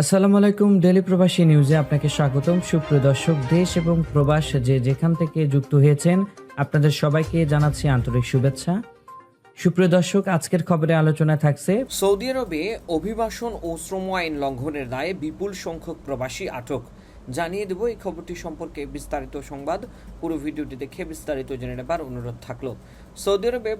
আসসালামু আলাইকুম ডেলি প্রবাসী নিউজে আপনাকে স্বাগতম। সুপ্রিয় দর্শক, দেশ এবং প্রবাস যে যেখান থেকে যুক্ত হয়েছেন, আপনাদের সবাইকে জানাচ্ছি আন্তরিক শুভেচ্ছা। সুপ্রিয় দর্শক, আজকের খবরে আলোচনা থাকছে, সৌদি আরবে অভিবাসন ও শ্রম আইন লঙ্ঘনের দায়ে বিপুল সংখ্যক প্রবাসী আটক। জানিয়ে দেব এই খবরটি সম্পর্কে বিস্তারিত সংবাদ। পুরো ভিডিওটি দেখে বিস্তারিত জেনে নেবার অনুরোধ থাকল। সৌদি আরবে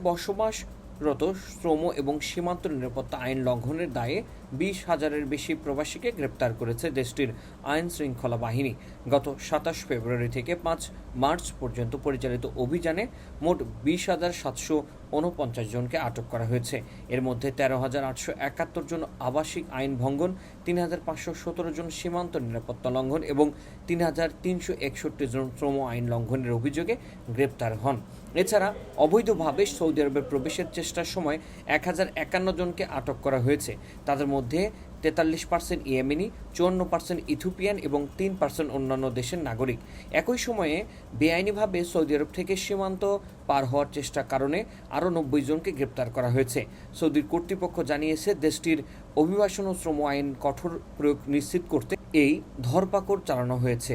বসবাসরত শ্রম এবং সীমান্ত নিরাপত্তা আইন লঙ্ঘনের দায়ে বিশ হাজারের বেশি প্রবাসীকে গ্রেপ্তার করেছে দেশটির আইন শৃঙ্খলা বাহিনী। গত সাতাশ ফেব্রুয়ারি থেকে পাঁচ মার্চ পর্যন্ত পরিচালিত অভিযানে মোট বিশ হাজার সাতশো উনপঞ্চাশ জনকে আটক করা হয়েছে। এর মধ্যে তেরো হাজার আটশো একাত্তর জন আবাসিক আইন ভঙ্গন, তিন হাজার পাঁচশো সতেরো জন সীমান্ত নিরাপত্তা লঙ্ঘন এবং তিন হাজার তিনশো একষট্টি জন শ্রম আইন লঙ্ঘনের অভিযোগে গ্রেপ্তার হন। এছাড়া অবৈধভাবে সৌদি আরবে প্রবেশের চেষ্টার সময় এক হাজার একান্ন জনকে আটক করা হয়েছে। তাদের মধ্যে তেতাল্লিশ পার্সেন্ট ইয়েমেনি, চুয়ান্ন পার্সেন্ট ইথিওপিয়ান এবং তিন পার্সেন্ট অন্যান্য দেশের নাগরিক। একই সময়ে বেআইনিভাবে সৌদি আরব থেকে সীমান্ত পার হওয়ার চেষ্টার কারণে আরও নব্বই জনকে গ্রেপ্তার করা হয়েছে। সৌদির কর্তৃপক্ষ জানিয়েছে, দেশটির অভিবাসন ও শ্রম আইন কঠোর প্রয়োগ নিশ্চিত করতে এই ধরপাকড় চালানো হয়েছে।